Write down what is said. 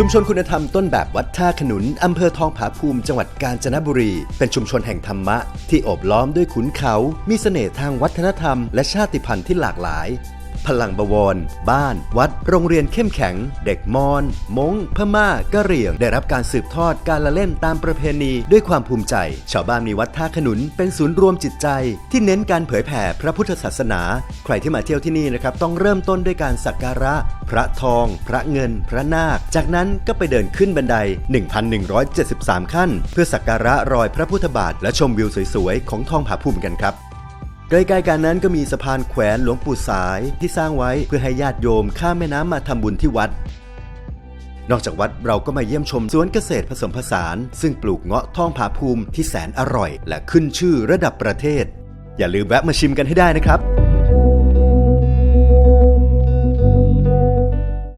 ชุมชนคุณธรรมต้นแบบวัดท่าขนุน อำเภอทองผาภูมิจังหวัดกาญจนบุรี เป็นชุมชนแห่งธรรมะ ที่โอบล้อมด้วยขุนเขา มีเสน่ห์ทางวัฒนธรรม และชาติพันธุ์ที่หลากหลาย พลังบวร บ้าน วัด โรงเรียนเข้มแข็ง เด็กมอญมงพม่ากะเหรี่ยง ได้รับการสืบทอดการละเล่นตามประเพณีด้วยความภูมิใจ ชาวบ้านมีวัดท่าขนุนเป็นศูนย์รวมจิตใจ ที่เน้นการเผยแผ่พระพุทธศาสนา ใครที่มาเที่ยวที่นี่นะครับต้องเริ่มต้นด้วยการสักการะ พระทอง พระเงิน พระนาค จากนั้นก็ไปเดินขึ้นบันได 1,173 ขั้น เพื่อสักการะรอยพระพุทธบาทและชมวิวสวยๆของทองผาภูมิกันครับ ใกล้ๆกันนั้นก็มีสะพานแขวนหลวงปู่สายที่สร้างไว้เพื่อให้ญาติโยมข้ามแม่น้ำมาทำบุญที่วัด นอกจากวัดเราก็มาเยี่ยมชมสวนเกษตรผสมผสาน ซึ่งปลูกเงาะทองผาภูมิที่แสนอร่อย และขึ้นชื่อระดับประเทศ อย่าลืมแวะมาชิมกันให้ได้นะครับ